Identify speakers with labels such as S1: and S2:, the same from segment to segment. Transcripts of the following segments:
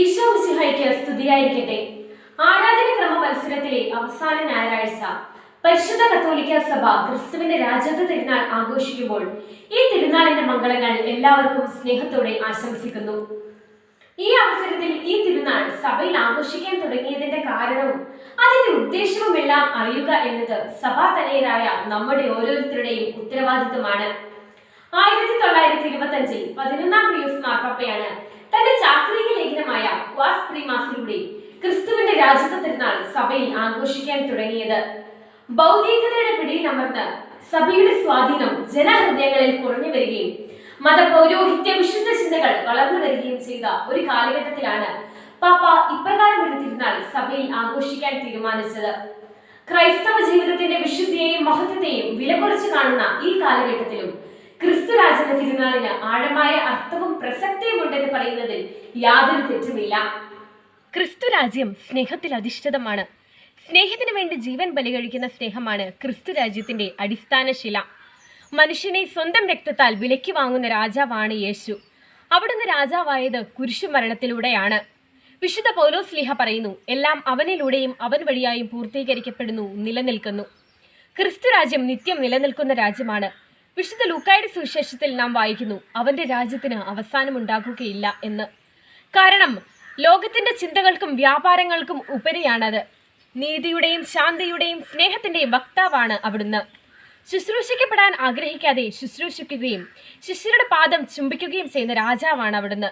S1: ഈശോ മിശിഹായ്ക്ക് സ്തുതിയായിരിക്കട്ടെ. ആരാധനക്രമ മത്സരത്തിലെ അവസാന ഞായറാഴ്ച പരിശുദ്ധ കത്തോലിക്ക സഭ ക്രിസ്തുവിന്റെ രാജ്യത്ത് തിരുനാൾ ആഘോഷിക്കുമ്പോൾ ഈ തിരുനാളിന്റെ മംഗളങ്ങൾ എല്ലാവർക്കും സ്നേഹത്തോടെ ആശംസിക്കുന്നു. ഈ അവസരത്തിൽ ഈ തിരുനാൾ സഭയിൽ ആഘോഷിക്കാൻ തുടങ്ങിയതിന്റെ കാരണവും അതിന്റെ ഉദ്ദേശവും എല്ലാം അറിയുക എന്നത് സഭാ തലയരായ നമ്മുടെ ഓരോരുത്തരുടെയും ഉത്തരവാദിത്വമാണ്. ആയിരത്തി തൊള്ളായിരത്തി ഇരുപത്തി അഞ്ചിൽ പതിനൊന്നാം പിയൂസ് മാർപ്പാപ്പയാണ് തന്റെ ചാക്രിക ലേഖനമായ ക്വാസ് പ്രീമാസിലൂടെ ക്രിസ്തുവിന്റെ രാജ്യത്ത് തിരുനാൾ സഭയിൽ ആഘോഷിക്കാൻ തുടങ്ങിയത്. ഭൗതികതയുടെ പിടിയിൽ അമർന്ന് സഭയുടെ സ്വാധീനം ജനഹൃദയങ്ങളിൽ കുറഞ്ഞു വരികയും മതപൗരോഹിത്യ വിശുദ്ധ ചിന്തകൾ വളർന്നു വരികയും ചെയ്ത ഒരു കാലഘട്ടത്തിലാണ് പാപ്പ ഇപ്രകാരം ഒരു തിരുനാൾ സഭയിൽ ആഘോഷിക്കാൻ തീരുമാനിച്ചത്. ക്രൈസ്തവ ജീവിതത്തിന്റെ വിശുദ്ധിയെയും മഹത്വത്തെയും വില കുറച്ച് കാണുന്ന ഈ കാലഘട്ടത്തിലും ക്രിസ്തു രാജന്റെ തിരുനാളിന് ആഴമായ അർത്ഥവും പ്രസക്തിയും ഉണ്ടെന്ന് പറയുന്നതിൽ യാതൊരു തെറ്റുമില്ല. ക്രിസ്തുരാജ്യം സ്നേഹത്തിൽ അധിഷ്ഠിതമാണ്. സ്നേഹത്തിന് വേണ്ടി ജീവൻ ബലികഴിക്കുന്ന സ്നേഹമാണ് ക്രിസ്തുരാജ്യത്തിന്റെ അടിസ്ഥാന ശില മനുഷ്യനെ സ്വന്തം രക്തത്താൽ വിലയ്ക്ക് വാങ്ങുന്ന രാജാവാണ് യേശു. അവിടുന്ന് രാജാവായത് കുരിശുമരണത്തിലൂടെയാണ്. വിശുദ്ധ പൗലോസ് ലിഹ പറയുന്നു എല്ലാം അവനിലൂടെയും അവൻ വഴിയായും പൂർത്തീകരിക്കപ്പെടുന്നു നിലനിൽക്കുന്നു. ക്രിസ്തു രാജ്യം നിത്യം നിലനിൽക്കുന്ന രാജ്യമാണ്. വിശുദ്ധ ലൂക്കായുടെ സുവിശേഷത്തിൽ നാം വായിക്കുന്നു അവന്റെ രാജ്യത്തിന് അവസാനമുണ്ടാകുകയില്ല എന്ന്. കാരണം ലോകത്തിന്റെ ചിന്തകൾക്കും വ്യാപാരങ്ങൾക്കും ഉപരിയാണത്. നീതിയുടെയും ശാന്തിയുടെയും സ്നേഹത്തിന്റെയും വക്താവാണ് അവിടുന്ന്. ശുശ്രൂഷിക്കപ്പെടാൻ ആഗ്രഹിക്കാതെ ശുശ്രൂഷിക്കുകയും ശിഷ്യരുടെ പാദം ചുംബിക്കുകയും ചെയ്യുന്ന രാജാവാണ് അവിടുന്ന്.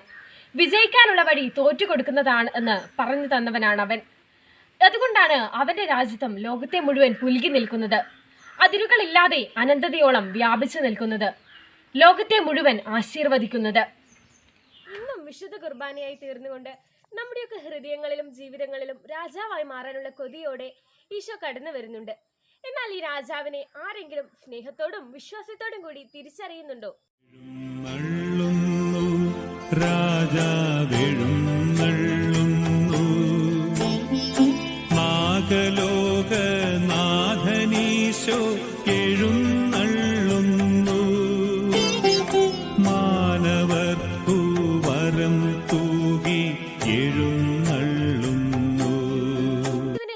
S1: വിജയിക്കാനുള്ള വഴി തോറ്റുകൊടുക്കുന്നതാണ് എന്ന് പറഞ്ഞു തന്നവനാണ് അവൻ. അതുകൊണ്ടാണ് അവന്റെ രാജ്യത്വം ലോകത്തെ മുഴുവൻ പുലുകി നിൽക്കുന്നത്. അതിരുകളില്ലാതെ അനന്തതയോളം വ്യാപിച്ചു നിൽക്കുന്നത്. ലോകത്തെ മുഴുവൻ ആശീർവദിക്കുന്നത്. ഇന്നും വിശുദ്ധ കുർബാനയായി തീർന്നുകൊണ്ട് നമ്മുടെയൊക്കെ ഹൃദയങ്ങളിലും ജീവിതങ്ങളിലും രാജാവായി മാറാനുള്ള കൊതിയോടെ ഈശോ കടന്നു വരുന്നുണ്ട് എന്നാൽ ഈ രാജാവിനെ ആരെങ്കിലും സ്നേഹത്തോടും വിശ്വാസത്തോടും കൂടി തിരിച്ചറിയുന്നുണ്ടോ?
S2: നാഗലോകനാഥനീശോ എഴുന്നള്ളുന്നു. മാനവർ തൂകി എഴുന്നള്ളുന്നു.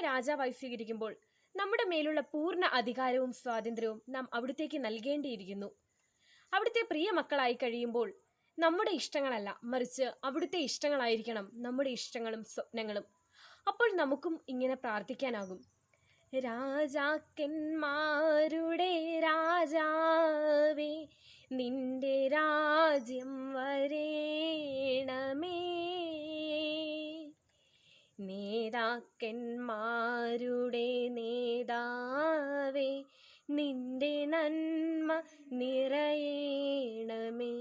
S1: രാജാവായി സ്വീകരിക്കുമ്പോൾ നമ്മുടെ മേലുള്ള പൂർണ അധികാരവും സ്വാതന്ത്ര്യവും നാം അവിടുത്തേക്ക് നൽകേണ്ടിയിരിക്കുന്നു. അവിടുത്തെ പ്രിയ മക്കളായി കഴിയുമ്പോൾ നമ്മുടെ ഇഷ്ടങ്ങളല്ല മറിച്ച് അവിടുത്തെ ഇഷ്ടങ്ങളായിരിക്കണം നമ്മുടെ ഇഷ്ടങ്ങളും സ്വപ്നങ്ങളും. അപ്പോൾ നമുക്കും ഇങ്ങനെ പ്രാർത്ഥിക്കാനാകും. രാജാക്കന്മാരുടെ രാജാവേ നിന്റെ രാജ്യം വരേണമേ നേതാക്കന്മാരുടെ നേതാവേ നിന്റെ നന്മ നിറയണമേ.